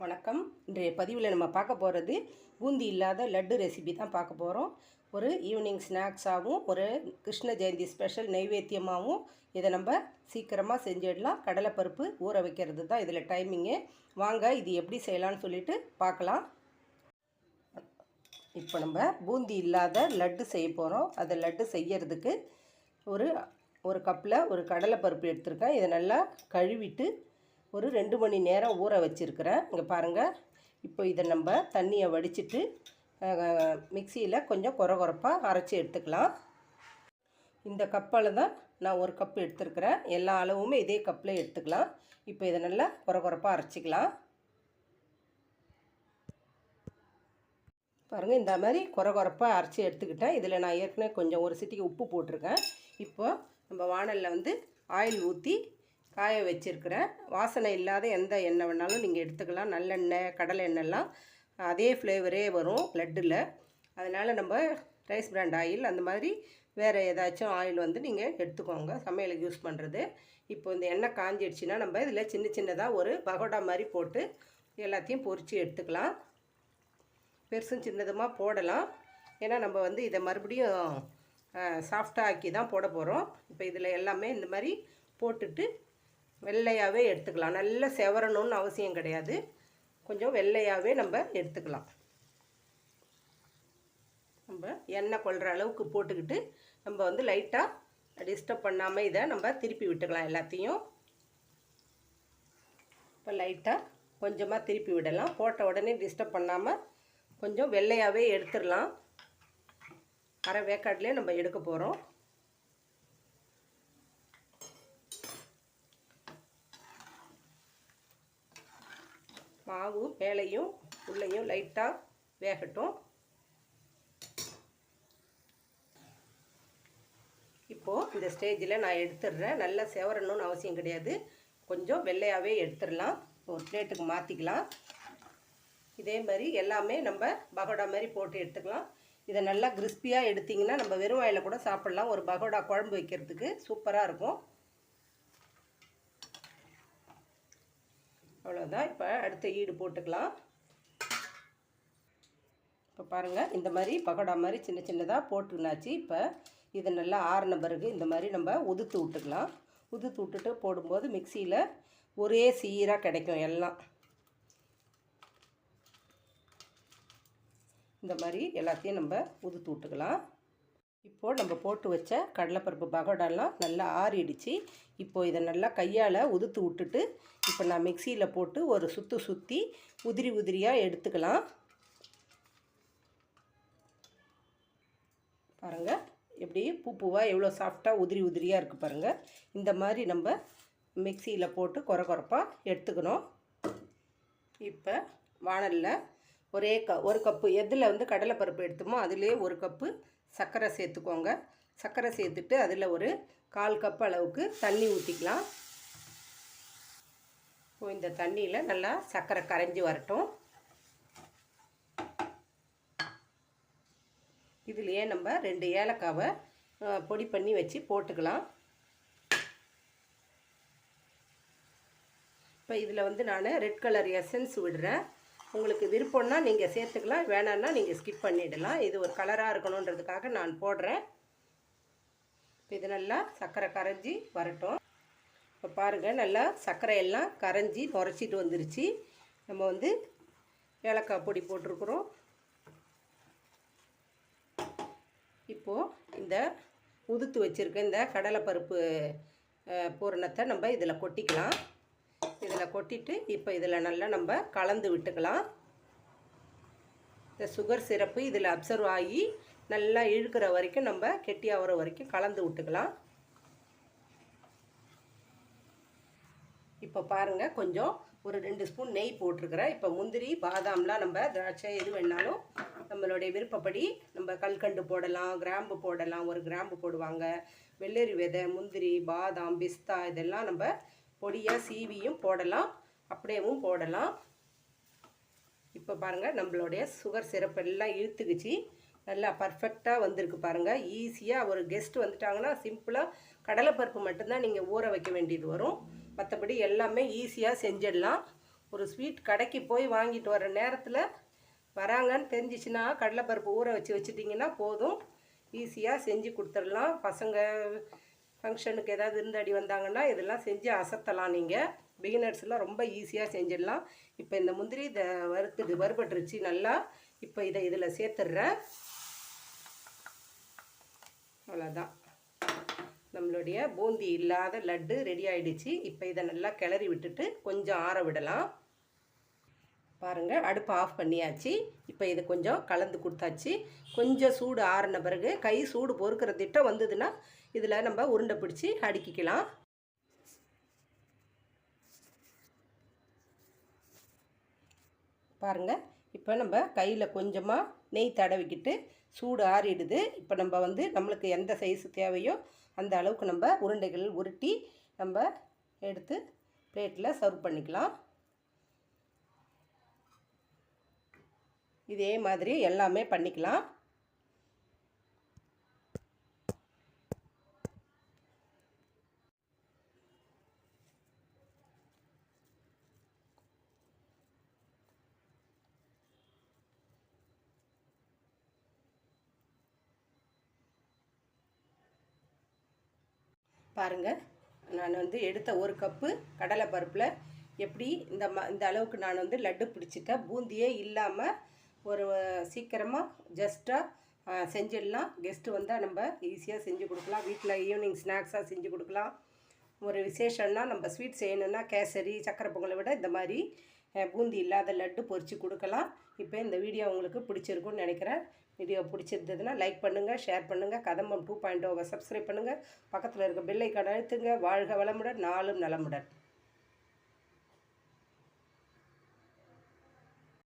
வணக்கம். இன்றைய பதிவில் நம்ம பார்க்க போகிறது பூந்தி இல்லாத லட்டு ரெசிபி தான் பார்க்க போகிறோம் ஒரு ஈவினிங் ஸ்நாக்ஸாகவும் ஒரு கிருஷ்ண ஜெயந்தி ஸ்பெஷல் நைவேத்தியமாகவும் இதை நம்ம சீக்கிரமாக செஞ்சிடலாம். கடலைப்பருப்பு ஊற வைக்கிறது தான் இதில் டைமிங்கு வாங்க இது எப்படி செய்யலாம்னு சொல்லிட்டு பார்க்கலாம். இப்போ நம்ம பூந்தி இல்லாத லட்டு செய்ய போகிறோம் அதை லட்டு செய்யறதுக்கு ஒரு ஒரு கப்பில் ஒரு கடலைப்பருப்பு எடுத்திருக்கேன். இதை நல்லா கழுவிட்டு ஒரு ரெண்டு மணி நேரம் ஊற வச்சுருக்கிறேன். இங்கே பாருங்கள் இப்போ இதை நம்ம தண்ணியை வடிச்சிட்டு மிக்சியில் கொஞ்சம் குறை குறைப்பாக அரைச்சி எடுத்துக்கலாம். இந்த கப்பால் தான் நான் ஒரு கப் எடுத்துருக்கிறேன். எல்லா அளவுமே இதே கப்பில் எடுத்துக்கலாம். இப்போ இதை நல்லா குறை குறைப்பாக அரைச்சிக்கலாம். பாருங்கள் இந்த மாதிரி குறை குறைப்பாக அரைச்சி எடுத்துக்கிட்டேன். இதில் நான் ஏற்கனவே கொஞ்சம் ஒரு சிட்டிக்கு உப்பு போட்டிருக்கேன். இப்போ நம்ம வானலில் வந்து ஆயில் ஊற்றி காய வச்சுருக்கிறேன். வாசனை இல்லாத எந்த எண்ணெய் வேணாலும் நீங்கள் எடுத்துக்கலாம். நல்லெண்ணெய் கடலை எண்ணெய்லாம் அதே ஃப்ளேவரே வரும் லட்டில் அதனால் நம்ம ரைஸ் பிராண்ட் ஆயில் அந்த மாதிரி வேறு ஏதாச்சும் ஆயில் வந்து நீங்கள் எடுத்துக்கோங்க. சமையலுக்கு யூஸ் பண்ணுறது இப்போ இந்த எண்ணெய் காஞ்சிடுச்சுன்னா நம்ம இதில் சின்ன சின்னதாக ஒரு பகோடா மாதிரி போட்டு எல்லாத்தையும் பொறிச்சு எடுத்துக்கலாம். பெருசும் சின்னதுமாக போடலாம். ஏன்னா நம்ம வந்து இதை மறுபடியும் சாஃப்டாக ஆக்கி தான் போட போகிறோம் இப்போ இதில் எல்லாமே இந்த மாதிரி போட்டுட்டு வெள்ளையாகவே எடுத்துக்கலாம். நல்லா செவரணும்னு அவசியம் கிடையாது. கொஞ்சம் வெள்ளையாகவே நம்ம எடுத்துக்கலாம். நம்ம எண்ணெய் கொள்கிற அளவுக்கு போட்டுக்கிட்டு நம்ம வந்து லைட்டாக டிஸ்டர்ப் பண்ணாமல் இதை நம்ம திருப்பி விட்டுக்கலாம் எல்லாத்தையும். இப்போ லைட்டாக கொஞ்சமாக திருப்பி விடலாம். போட்ட உடனே டிஸ்டர்ப் பண்ணாமல் கொஞ்சம் வெள்ளையாகவே எடுத்துடலாம். அரை வேக்காட்லேயே நம்ம எடுக்க போகிறோம் மாவு மேலையும் உள்ளேயும் லைட்டாக வேகட்டும். இப்போது இந்த ஸ்டேஜில் நான் எடுத்துடுறேன். நல்லா செவரணும்னு அவசியம் கிடையாது. கொஞ்சம் வெள்ளையாகவே எடுத்துடலாம். ஒரு பிளேட்டுக்கு மாற்றிக்கலாம் இதே மாதிரி எல்லாமே நம்ம பகோடா மாதிரி போட்டு எடுத்துக்கலாம். இதை நல்லா கிறிஸ்பியாக எடுத்திங்கன்னா நம்ம வெறும் வாயில் கூட சாப்பிட்லாம். ஒரு பகோடா குழம்பு வைக்கிறதுக்கு சூப்பராக இருக்கும். அவ்வளோதான் இப்போ அடுத்த ஈடு போட்டுக்கலாம். இப்போ பாருங்கள் இந்த மாதிரி பகோடா மாதிரி சின்ன சின்னதாக போட்டுனாச்சு இப்போ இதை நல்லா ஆறின பிறகு இந்த மாதிரி நம்ம உதுத்து விட்டுக்கலாம். உதுத்து விட்டுட்டு போடும்போது மிக்சியில் ஒரே சீராக கிடைக்கும் எல்லாம். இந்த மாதிரி எல்லாத்தையும் நம்ம உதுத்து விட்டுக்கலாம். இப்போது நம்ம போட்டு வச்ச கடலைப்பருப்பு பகோடாலாம் நல்லா ஆறிடுச்சு. இப்போது இதை நல்லா கையால் உதுத்து விட்டுட்டு இப்போ நான் மிக்சியில் போட்டு ஒரு சுற்று சுற்றி உதிரி உதிரியாக எடுத்துக்கலாம். பாருங்கள் எப்படி பூ பூவாக எவ்வளோ சாஃப்டாக உதிரி உதிரியாக இருக்குது பாருங்கள் இந்த மாதிரி நம்ம மிக்சியில் போட்டு குறை குறைப்பாக எடுத்துக்கணும். இப்போ வானலில் ஒரே க ஒரு கப்பு எதில் வந்து கடலைப்பருப்பு எடுத்தோமோ அதிலே ஒரு கப்பு சர்க்கரை சேர்த்துக்கோங்க. சர்க்கரை சேர்த்துட்டு அதில் ஒரு கால் கப் அளவுக்கு தண்ணி ஊற்றிக்கலாம் இப்போ இந்த தண்ணியில் நல்லா சர்க்கரை கரைஞ்சி வரட்டும். இதுலேயே நம்ம ரெண்டு ஏலக்காவை பொடி பண்ணி வச்சு போட்டுக்கலாம். இப்போ இதில் வந்து நான் ரெட் கலர் எசன்ஸ் விடுறேன். உங்களுக்கு விருப்பம்னா நீங்கள் சேர்த்துக்கலாம் வேணான்னா நீங்கள் ஸ்கிப் பண்ணிடலாம். இது ஒரு கலராக இருக்கணுன்றதுக்காக நான் போடுறேன். இது நல்லா சர்க்கரை கரைஞ்சி வரட்டும். இப்போ பாருங்கள் நல்லா சர்க்கரை எல்லாம் கரைஞ்சி நுரைச்சிட்டு வந்துருச்சு. நம்ம வந்து ஏலக்காய் பொடி போட்டிருக்குறோம். இப்போது இந்த உதுத்து வச்சுருக்க இந்த கடலைப்பருப்பு பூரணத்தை நம்ம இதில் கொட்டிக்கலாம். இதில் கொட்டிட்டு இப்போ இதில் நல்லா நம்ம கலந்து விட்டுக்கலாம். இந்த சுகர் சிரப்பு இதில் அப்சர்வ் ஆகி நல்லா இழுக்கிற வரைக்கும் நம்ம கெட்டியாகிற வரைக்கும் கலந்து விட்டுக்கலாம். இப்போ பாருங்கள் கொஞ்சம் ஒரு ரெண்டு ஸ்பூன் நெய் போட்டிருக்கிறேன். இப்போ முந்திரி பாதாம்லாம் நம்ம திராட்சை எது வேணாலும் நம்மளுடைய விருப்பப்படி நம்ம கல்கண்டு போடலாம் கிராம்பு போடலாம் ஒரு கிராம்பு போடுவாங்க. வெள்ளரி விதை முந்திரி பாதாம் பிஸ்தா இதெல்லாம் நம்ம பொடியாக சீவியும் போடலாம். அப்படியேவும் போடலாம். இப்போ பாருங்கள் நம்மளுடைய சுகர் சிரப் எல்லாம் இழுத்துக்குச்சு. நல்லா பர்ஃபெக்டாக வந்திருக்கு பாருங்கள் ஈஸியாக ஒரு கெஸ்ட் வந்துட்டாங்கன்னா சிம்பிளாக கடலைப்பருப்பு மட்டும்தான் நீங்கள் ஊற வைக்க வேண்டியது வரும். மற்றபடி எல்லாமே ஈஸியாக செஞ்சிடலாம். ஒரு ஸ்வீட் கடைக்கு போய் வாங்கிட்டு வர நேரத்தில் வராங்கன்னு தெரிஞ்சிச்சுன்னா கடலைப்பருப்பு ஊற வச்சு வச்சுட்டிங்கன்னா போதும். ஈஸியாக செஞ்சு கொடுத்துடலாம். பசங்க ஃபங்க்ஷனுக்கு ஏதாவது விருந்தாடி வந்தாங்கன்னா இதெல்லாம் செஞ்சு அசத்தலாம் நீங்கள் பிகினர்ஸ்லாம் ரொம்ப ஈஸியாக செஞ்சிடலாம். இப்போ இந்த முந்திரி இதை வறுத்துது வறுபட்டுருச்சு நல்லா இப்போ இதை இதில் சேர்த்துடுறேன். அவ்வளோதான் நம்மளுடைய பூந்தி இல்லாத லட்டு ரெடி ஆகிடுச்சு இப்போ இதை நல்லா கிளறி விட்டுட்டு கொஞ்சம் ஆற விடலாம். பாருங்கள் அடுப்பு ஆஃப் பண்ணியாச்சு. இப்போ இதை கொஞ்சம் கலந்து கொடுத்தாச்சு. கொஞ்சம் சூடு ஆறின பிறகு கை சூடு பொறுக்கிற திட்டம் வந்ததுன்னா இதில் நம்ம உருண்டை பிடிச்சி அடுக்கிக்கலாம். பாருங்கள் இப்போ நம்ம கையில் கொஞ்சமாக நெய் தடவிக்கிட்டு சூடு ஆறிடுது. இப்போ நம்ம வந்து நம்மளுக்கு எந்த சைஸு தேவையோ அந்த அளவுக்கு நம்ம உருண்டைகள் உருட்டி நம்ம எடுத்து பிளேட்டில் சர்வ் பண்ணிக்கலாம். இதே மாதிரி எல்லாமே பண்ணிக்கலாம். பாருங்கள் நான் வந்து எடுத்த ஒரு கப்பு கடலை பருப்பில் எப்படி இந்த ம இந்த அளவுக்கு நான் வந்து லட்டு பிடிச்சிட்டேன். பூந்தியே இல்லாமல் ஒரு சீக்கிரமாக ஜஸ்ட்டாக செஞ்சிடலாம். கெஸ்ட்டு வந்தால் நம்ம ஈஸியாக செஞ்சு கொடுக்கலாம். வீட்டில் ஈவினிங் ஸ்நாக்ஸாக செஞ்சு கொடுக்கலாம். ஒரு விசேஷம்னா நம்ம ஸ்வீட் செய்யணுன்னா கேசரி சக்கரை பொங்கலை விட இந்த மாதிரி பூந்தி இல்லாத லட்டு பொறிச்சு கொடுக்கலாம். இப்போ இந்த வீடியோ உங்களுக்கு பிடிச்சிருக்குன்னு நினைக்கிறேன். வீடியோ பிடிச்சிருந்ததுன்னா லைக் பண்ணுங்கள் ஷேர் பண்ணுங்கள் கதம்பம் டூ பாயிண்ட் ஓவை சப்ஸ்கிரைப் பண்ணுங்கள் பக்கத்தில் இருக்க பெல் ஐக்கான் அழுத்துங்க. வாழ்க வளமுடன் நாளும் நலமுடன்.